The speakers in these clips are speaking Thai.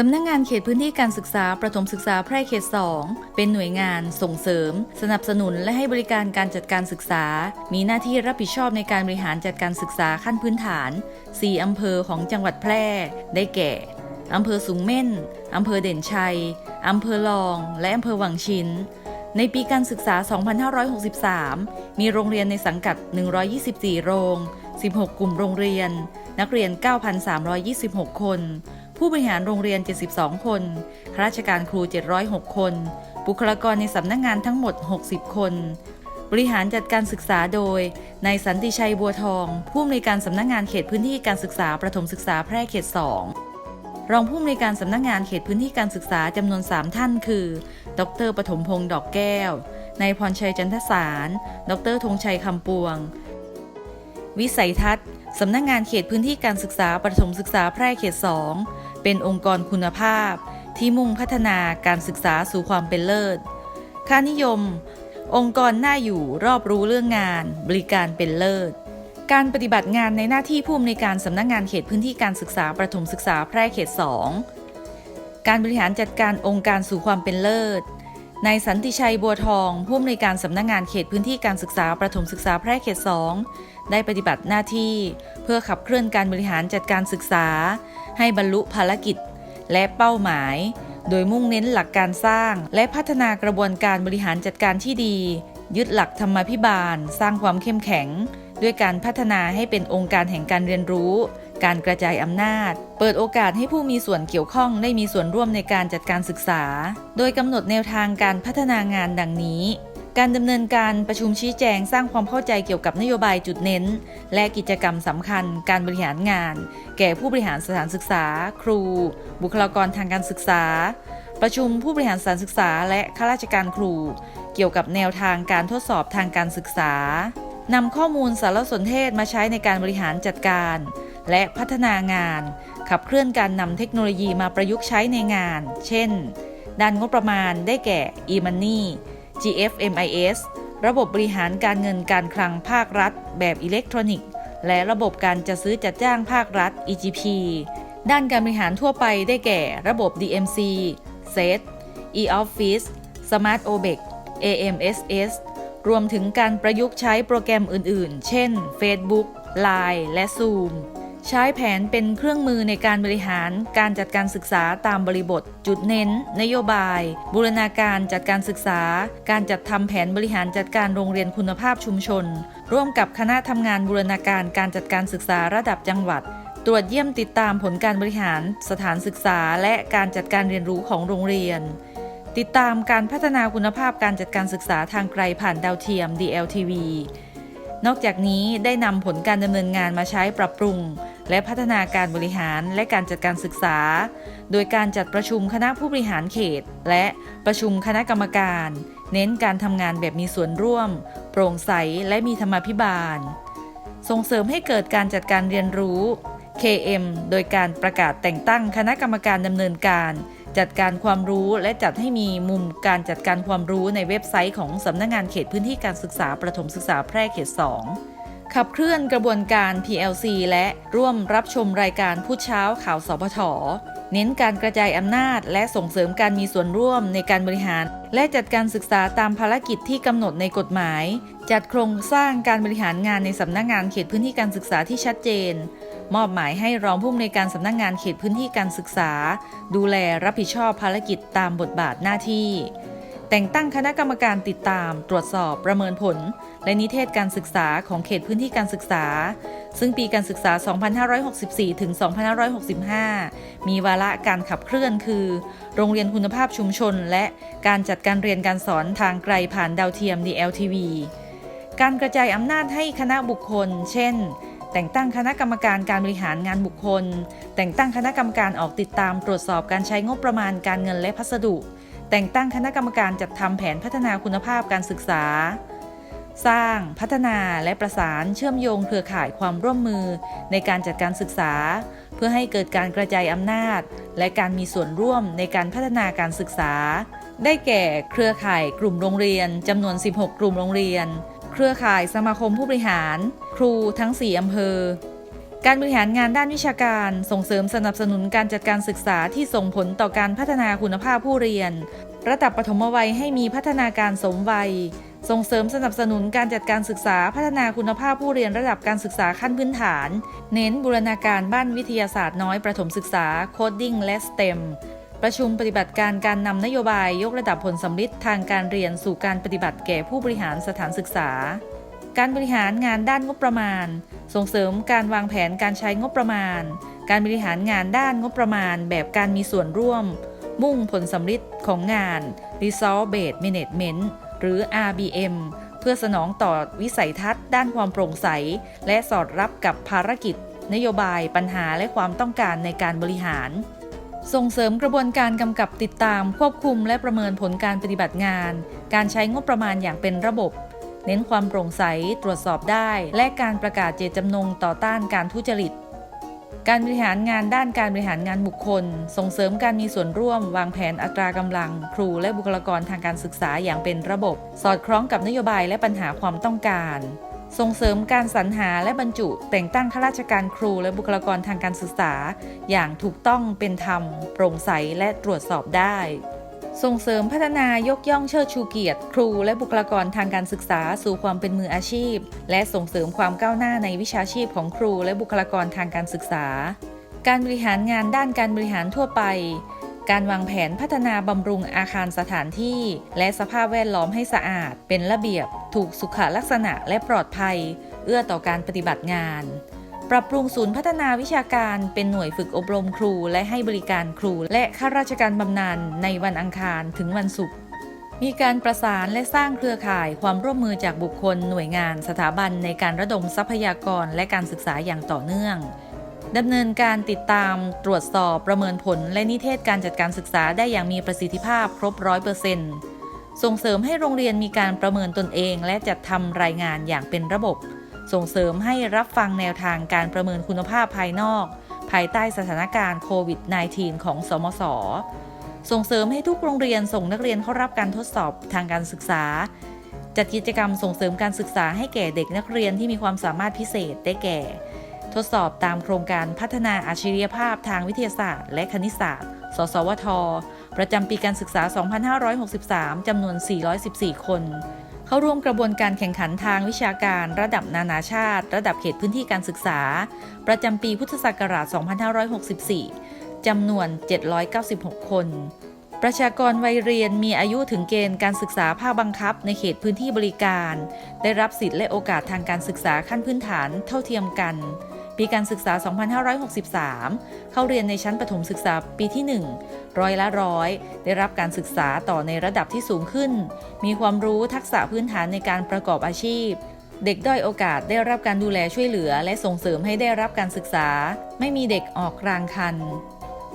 สำนักงงานเขตพื้นที่การศึกษาประถมศึกษาแพร่เขต 2 เป็นหน่วยงานส่งเสริม สนับสนุนและให้บริการการจัดการศึกษา มีหน้าที่รับผิดชอบในการบริหารจัดการศึกษาขั้นพื้นฐาน 4 อำเภอของจังหวัดแพร่ ได้แก่ อำเภอสูงเม่น อำเภอเด่นชัย อำเภอลอง และอำเภอวังชินในปีการศึกษา 2563 มีโรงเรียนในสังกัด 124 โรง 16 กลุ่มโรงเรียน นักเรียน 9,326 คน ผู้บริหารโรงเรียน 72 คน ข้าราชการครู 706 คน บุคลากรในสำนักงงานทั้งหมด 60 คน บริหารจัดการศึกษาโดย นายสันติชัยบัวทอง ผู้อำนวยการสำนักงานเขตพื้นที่การศึกษาประถมศึกษาแพร่เขต 2รองผู้อำนวยการสำนักงานเขตพื้นที่การศึกษาจำนวน 3 ท่านคือ ดรปฐมพงศ์ดอกแก้ว นายพรชัยจันทสาร ดรธงชัยคำปวง วิสัยทัศน์ สำนักงานเขตพื้นที่การศึกษาประถมศึกษาแพร่เขต 2 เป็นองค์กรคุณภาพ ที่มุ่งพัฒนาการศึกษาสู่ความเป็นเลิศ ค่านิยม องค์กรน่าอยู่รอบรู้เรื่องงาน บริการเป็นเลิศ การปฏิบัติงานในหน้าที่ผู้อำนวยการสำนักงานเขตพื้นที่การศึกษาประถมศึกษาแพร่เขต 2 การบริหารจัดการองค์การสู่ความเป็นเลิศ นายสันติชัยบัวทอง ผู้อำนวยการสำนักงานเขตพื้นที่การศึกษาประถมศึกษาแพร่เขต 2 ได้ปฏิบัติหน้าที่ เพื่อขับเคลื่อนการบริหารจัดการศึกษา ให้บรรลุภารกิจ และเป้าหมาย โดยมุ่งเน้นหลักการสร้าง และพัฒนากระบวนการบริหารจัดการที่ดี ยึดหลักธรรมาภิบาล สร้างความเข้มแข็ง ด้วยการพัฒนาให้เป็นองค์การแห่งการเรียนรู้ การกระจายอำนาจ เปิดโอกาสให้ผู้มีส่วนเกี่ยวข้องได้มีส่วนร่วมในการจัดการศึกษา โดยกำหนดแนวทางการพัฒนางานดังนี้ การดำเนินการประชุมชี้แจงสร้างความเข้าใจเกี่ยวกับนโยบายจุดเน้น และกิจกรรมสำคัญ การบริหารงาน แก่ผู้บริหารสถานศึกษา ครู บุคลากรทางการศึกษา ประชุมผู้บริหารสถานศึกษา และข้าราชการครู เกี่ยวกับแนวทางการทดสอบทางการศึกษานำข้อมูลสารสนเทศมาใช้ในการบริหารจัดการ และพัฒนางาน ขับเคลื่อนการนำเทคโนโลยีมาประยุกต์ใช้ในงาน เช่น ด้านงบประมาณได้แก่ e-money GFMIS ระบบบริหารการเงินการคลังภาครัฐ แบบอิเล็กทรอนิกส์ และระบบการจัดซื้อจัดจ้างภาครัฐ EGP ด้านการบริหารทั่วไปได้แก่ระบบ DMC SET e-Office Smart OBEC AMSS รวมถึงการประยุกต์ใช้โปรแกรมอื่นๆ เช่น Facebook Line และ Zoom ใช้แผนเป็นเครื่องมือในการบริหารการจัดการศึกษาตามบริบท จุดเน้น นโยบาย บูรณาการจัดการศึกษา การจัดทำแผนบริหารจัดการโรงเรียนคุณภาพชุมชน ร่วมกับคณะทำงานบูรณาการการจัดการศึกษาระดับจังหวัด ตรวจเยี่ยมติดตามผลการบริหาร สถานศึกษา และการจัดการเรียนรู้ของโรงเรียน ติดตามการพัฒนาคุณภาพการจัดการศึกษาทางไกลผ่านดาวเทียม DLTV นอกจากนี้ได้นำผลการดำเนินงานมาใช้ปรับปรุง และพัฒนาการบริหารและการจัดการศึกษา โดยการจัดประชุมคณะผู้บริหารเขต และประชุมคณะกรรมการ เน้นการทำงานแบบมีส่วนร่วม โปร่งใสและมีธรรมาภิบาล ส่งเสริมให้เกิดการจัดการเรียนรู้ KM โดยการประกาศแต่งตั้งคณะกรรมการดำเนินการ จัดการความรู้และจัดให้มีมุมการจัดการความรู้ในเว็บไซต์ของสำนักงงานเขตพื้นที่การศึกษาประถมศึกษาแพร่เขต 2 ขับเคลื่อนกระบวนการ PLC และร่วมรับชมรายการพูดเช้าข่าวสพทเน้นการกระจายอำนาจ และส่งเสริมการมีส่วนร่วมในการบริหาร และจัดการศึกษาตามภารกิจที่กำหนดในกฎหมาย จัดโครงสร้างการบริหารงานในสำนักงานเขตพื้นที่การศึกษาที่ชัดเจน มอบหมายให้รองผู้อำนวยการสำนักงานเขตพื้นที่การศึกษา ดูแลรับผิดชอบภารกิจตามบทบาทหน้าที่ แต่งตั้งคณะกรรมการติดตาม ตรวจสอบประเมินผล และนิเทศการศึกษาของเขตพื้นที่การศึกษา ซึ่งปีการศึกษา 2564 ถึง 2565 มีวาระการขับเคลื่อนคือ โรงเรียนคุณภาพชุมชน และการจัดการเรียนการสอนทางไกลผ่านดาวเทียม DLTV การกระจายอำนาจให้คณะบุคคล เช่น แต่งตั้งคณะกรรมการการบริหารงานบุคคล แต่งตั้งคณะกรรมการออกติดตามตรวจสอบการใช้งบประมาณการเงินและพัสดุ แต่งตั้งคณะกรรมการจัดทำแผนพัฒนาคุณภาพการศึกษา สร้างพัฒนาและประสานเชื่อมโยงเครือข่ายความร่วมมือในการจัดการศึกษา เพื่อให้เกิดการกระจายอำนาจ และการมีส่วนร่วมในการพัฒนาการศึกษา ได้แก่เครือข่ายกลุ่มโรงเรียนจำนวน 16 กลุ่มโรงเรียน เครือข่ายสมาคมผู้บริหาร ครูทั้ง 4อำเภอ การบริหารงานด้านวิชาการส่งเสริมสนับสนุนการจัดการศึกษาที่ส่งผลต่อการพัฒนาคุณภาพผู้เรียน ระดับปฐมวัยให้มีพัฒนาการสมวัย ส่งเสริมสนับสนุนการจัดการศึกษาพัฒนาคุณภาพผู้เรียนระดับการศึกษาขั้นพื้นฐาน เน้นบูรณาการบ้านวิทยาศาสตร์น้อยประถมศึกษาโคดดิ้งและสเต็มประชุมปฏิบัติการการนำนโยบายยกระดับผลสำลิดทางการเรียนสู่การปฏิบัติแก่ผู้บริหารสถานศึกษา การบริหารงานด้านงบประมาณ ส่งเสริมการวางแผนการใช้งบประมาณ การบริหารงานด้านงบประมาณ แบบการมีส่วนร่วม มุ่งผลสำลิดของงาน Result Based Management หรือ RBM เพื่อสนองต่อวิสัยทัศน์ ด้านความโปร่งใส และสอดรับกับภารกิจ นโยบายปัญหาและความต้องการในการบริหาร ส่งเสริมกระบวนการกำกับติดตามควบคุมและประเมินผลการปฏิบัติงาน การใช้งบประมาณอย่างเป็นระบบ เน้นความโปร่งใสตรวจสอบได้ และการประกาศเจตจำนงต่อต้านการทุจริต การบริหารงานด้านการบริหารงานบุคคล ส่งเสริมการมีส่วนร่วม วางแผนอัตรากำลัง ครูและบุคลากรทางการศึกษาอย่างเป็นระบบ สอดคล้องกับนโยบายและปัญหาความต้องการส่งเสริมการสรรหาและบรรจุ แต่งตั้งข้าราชการครูและบุคลากรทางการศึกษา อย่างถูกต้องเป็นธรรม โปร่งใสและตรวจสอบได้ ส่งเสริมพัฒนายกย่องเชิดชูเกียรติ ครูและบุคลากรทางการศึกษาสู่ความเป็นมืออาชีพ และส่งเสริมความก้าวหน้าในวิชาชีพของครูและบุคลากรทางการศึกษา การบริหารงานด้านการบริหารทั่วไป การวางแผนพัฒนาบำรุงอาคารสถานที่ และสภาพแวดล้อมให้สะอาด เป็นระเบียบ ถูกสุขลักษณะและปลอดภัย เอื้อต่อการปฏิบัติงาน ปรับปรุงศูนย์พัฒนาวิชาการเป็นหน่วยฝึกอบรมครู และให้บริการครู และข้าราชการบำนาญในวันอังคารถึงวันศุกร์มีการประสานและสร้างเครือข่ายความร่วมมือจากบุคคลหน่วยงานสถาบันในการระดมทรัพยากรและการศึกษาอย่างต่อเนื่องดำเนินการติดตามตรวจสอบประเมินผล และนิเทศการจัดการศึกษาได้อย่างมีประสิทธิภาพครบร้อยเปอร์เซ็นต์ส่งเสริมให้โรงเรียนมีการประเมินตนเอง และจัดทำรายงานอย่างเป็นระบบ ส่งเสริมให้รับฟังแนวทางการประเมินคุณภาพภายนอก ภายใต้สถานการณ์โควิด -19 ของสมศส่งเสริมให้ทุกโรงเรียนส่งนักเรียนเข้ารับการทดสอบทางการศึกษา จัดกิจกรรมส่งเสริมการศึกษาให้แก่เด็กนักเรียนที่มีความสามารถพิเศษได้แก่ ทดสอบตามโครงการพัฒนาอาชีวภาพทางวิทยาศาสตร์ และคณิตศาสตร์ สสวท ประจำปีการศึกษา 2563 จำนวน 414 คน เข้าร่วมกระบวนการแข่งขันทางวิชาการระดับนานาชาติ ระดับเขตพื้นที่การศึกษา ประจำปีพุทธศักราช 2564 จำนวน 796 คน ประชากรวัยเรียนมีอายุถึงเกณฑ์การศึกษาภาคบังคับ ในเขตพื้นที่บริการ ได้รับสิทธิและโอกาสทางการศึกษาขั้นพื้นฐานเท่าเทียมกัน ปีการศึกษา 2563 เข้าเรียนในชั้นประถมศึกษาปีที่ 1 ร้อยละร้อย ได้รับการศึกษาต่อในระดับที่สูงขึ้น มีความรู้ทักษะพื้นฐานในการประกอบอาชีพ เด็กด้อยโอกาสได้รับการดูแลช่วยเหลือ และส่งเสริมให้ได้รับการศึกษา ไม่มีเด็กออกกลางคัน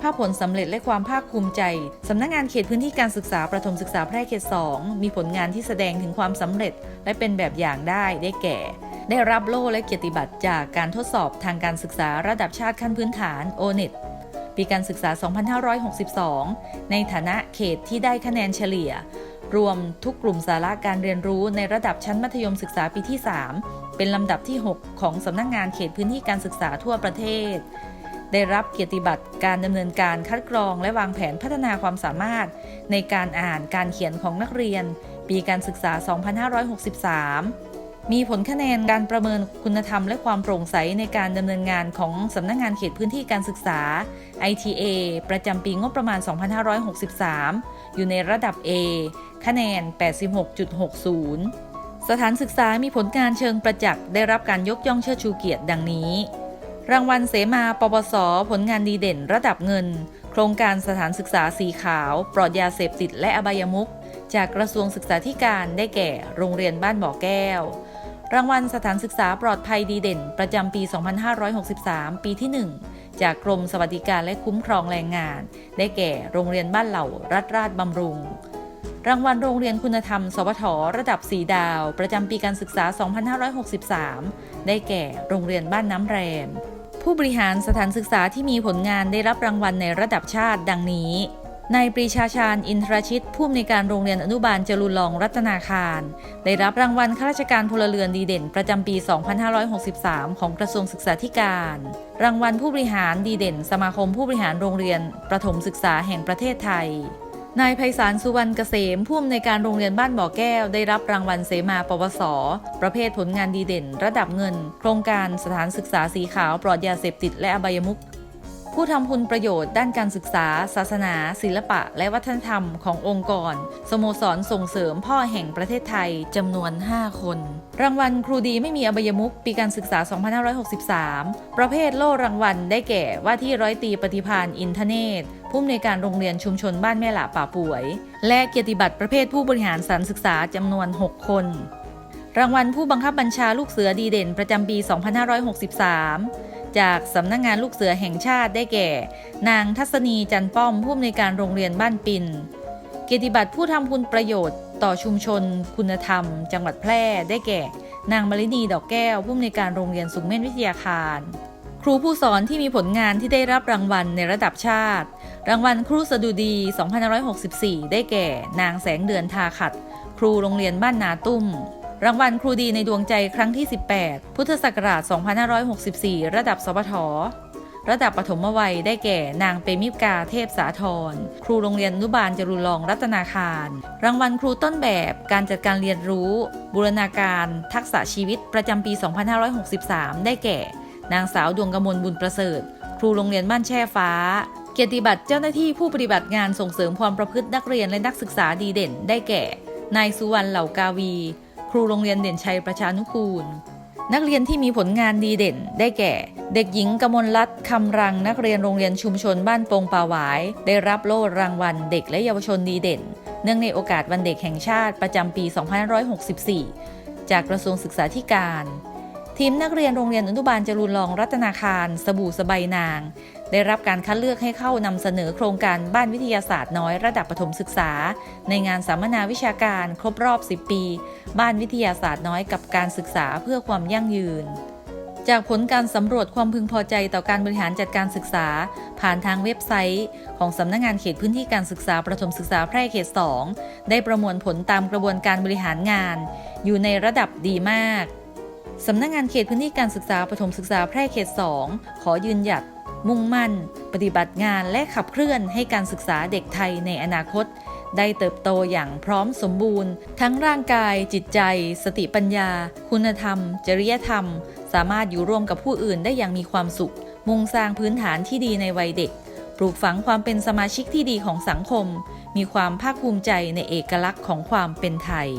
ภาพผลสำเร็จและความภาคภูมิใจ สำนักงานเขตพื้นที่การศึกษาประถมศึกษาแพร่เขต 2 มีผลงานที่แสดงถึงความสำเร็จ และเป็นแบบอย่างได้ได้แก่ ได้รับโล่และเกียรติบัตรจากการทดสอบทางการศึกษาระดับชาติขั้นพื้นฐาน o n e t ปีการศึกษา 2562 ในฐานะเขตที่ได้คะแนนเฉลี่ย รวมทุกกลุ่มสาระการเรียนรู้ในระดับชั้นมัธยมศึกษาปีที่ 3 เป็นลำดับที่ 6 ของสำนักงงานเขตพื้นที่การศึกษาทั่วประเทศ ได้รับเกียรติบัตรการดำเนินการคัดกรองและวางแผนพัฒนาความสามารถ ในการอ่านการเขียนของนักเรียน ปีการศึกษา 2563 มีผลคะแนนการประเมินคุณธรรมและความโปร่งใสในการดำเนินงานของสำนักงงานเขตพื้นที่การศึกษา ITA ประจำปีงบประมาณ 2563 อยู่ในระดับ A คะแนน 86.60 สถานศึกษามีผลงานเชิงประจักษ์ได้รับการยกย่องเชิดชูเกียรติดังนี้ รางวัลเสมาปปส ผลงานดีเด่นระดับเงิน โครงการสถานศึกษาสีขาว ปลอดยาเสพติดและอบายมุขจากกระทรวงศึกษาธิการได้แก่โรงเรียนบ้านบ่อแก้ว รางวัลสถานศึกษาปลอดภัยดีเด่น ประจำปี 2563 ปีที่ 1 จากกรมสวัสดิการและคุ้มครองแรงงาน ได้แก่โรงเรียนบ้านเหล่ารัฐราชบำรุง รางวัลโรงเรียนคุณธรรม สวทระดับ 4 ดาว ประจำปีการศึกษา 2563 ได้แก่โรงเรียนบ้านน้ำแรม ผู้บริหารสถานศึกษาที่มีผลงานได้รับรางวัลในระดับชาติดังนี้ นายปรีชาชาญอินทรชิตผู้อำนวยการโรงเรียนอนุบาลจรุลองรัตนาคาร ได้รับรางวัลข้าราชการพลเรือนดีเด่น ประจำปี 2563 ของกระทรวงศึกษาธิการ รางวัลผู้บริหารดีเด่น สมาคมผู้บริหารโรงเรียน ประถมศึกษาแห่งประเทศไทย นายไพศาลสุวรรณเกษมผู้อำนวยการโรงเรียนบ้านบ่อแก้ว ได้รับรางวัลเสมาปวส ประเภทผลงานดีเด่น ระดับเงิน โครงการสถานศึกษาสีขาวปลอดยาเสพติดและอบายมุข ผู้ทำคุณประโยชน์ด้านการศึกษา ศาสนา ศิลปะ และวัฒนธรรมขององค์กร สโมสรส่งเสริมพ่อแห่งประเทศไทยจำนวน 5 คน รางวัลครูดีไม่มีอบายมุขปีการศึกษา 2563 ประเภทโล่รางวัลได้แก่ว่าที่ร้อยตีปฏิพานอินทเนศผู้อำนวยการโรงเรียนชุมชนบ้านแม่หละป่าป่วย และเกียรติบัตรประเภทผู้บริหารสานศึกษาจำนวน 6 คน รางวัลผู้บังคับบัญชาลูกเสือดีเด่นประจำปี 2563 จากสำนักงงานลูกเสือแห่งชาติได้แก่ นางทัศนีจันป้อมผู้อำนวยการโรงเรียนบ้านปินเกียรติบัตรผู้ทำคุณประโยชน์ต่อชุมชน คุณธรรม จังหวัดแพร่ได้แก่ นางมลินีดอกแก้วผู้อำนวยการโรงเรียนสุงเม่นวิทยาคาร ครูผู้สอนที่มีผลงานที่ได้รับรางวัลในระดับชาติ รางวัลครูสดุดี 2564 ได้แก่ นางแสงเดือนทาขัด ครูโรงเรียนบ้านนาตุ้ม รางวัลครูดีในดวงใจครั้งที่ 18 พุทธศักราช 2564 ระดับสปทระดับปฐมวัยได้แก่นางเปมิกาเทพสาธร ครูโรงเรียนอนุบาลจรุลองรัตนาคาร รางวัลครูต้นแบบการจัดการเรียนรู้ บูรณาการทักษะชีวิตประจำปี 2563 ได้แก่ นางสาวดวงกมลบุญประเสริฐ ครูโรงเรียนบ้านแช่ฟ้า เกียรติบัตรเจ้าหน้าที่ผู้ปฏิบัติงานส่งเสริมความประพฤตินักเรียนและนักศึกษาดีเด่น ได้แก่ นายสุวรรณเหล่ากาวี ครูโรงเรียนเด่นชัยประชานุกูล นักเรียนที่มีผลงานดีเด่นได้แก่ เด็กหญิงกมลรัตน์คำรังนักเรียนโรงเรียนชุมชนบ้านโปงป่าหวาย ได้รับโล่รางวัลเด็กและเยาวชนดีเด่น เนื่องในโอกาสวันเด็กแห่งชาติประจำปี 2564 จากกระทรวงศึกษาธิการทีมนักเรียนโรงเรียนอนุบาลจรูนรองรัตนาคาร สบู่สบายนาง ได้รับการคัดเลือกให้เข้านำเสนอโครงการบ้านวิทยาศาสตร์น้อยระดับประถมศึกษา ในงานสัมมนาวิชาการครบรอบ 10 ปี บ้านวิทยาศาสตร์น้อยกับการศึกษาเพื่อความยั่งยืน จากผลการสำรวจความพึงพอใจต่อการบริหารจัดการศึกษา ผ่านทางเว็บไซต์ ของสำนักงงานเขตพื้นที่การศึกษาประถมศึกษาแพร่เขต 2 ได้ประมวลผลตามกระบวนการบริหารงาน อยู่ในระดับดีมากสำนักงงานเขตพื้นที่การศึกษาประถมศึกษาแพร่เขต 2 ขอยืนหยัด มุ่งมั่น ปฏิบัติงานและขับเคลื่อนให้การศึกษาเด็กไทยในอนาคต ได้เติบโตอย่างพร้อมสมบูรณ์ ทั้งร่างกาย จิตใจ สติปัญญา คุณธรรม จริยธรรม สามารถอยู่ร่วมกับผู้อื่นได้อย่างมีความสุข มุ่งสร้างพื้นฐานที่ดีในวัยเด็ก ปลูกฝังความเป็นสมาชิกที่ดีของสังคม มีความภาคภูมิใจในเอกลักษณ์ของความเป็นไทย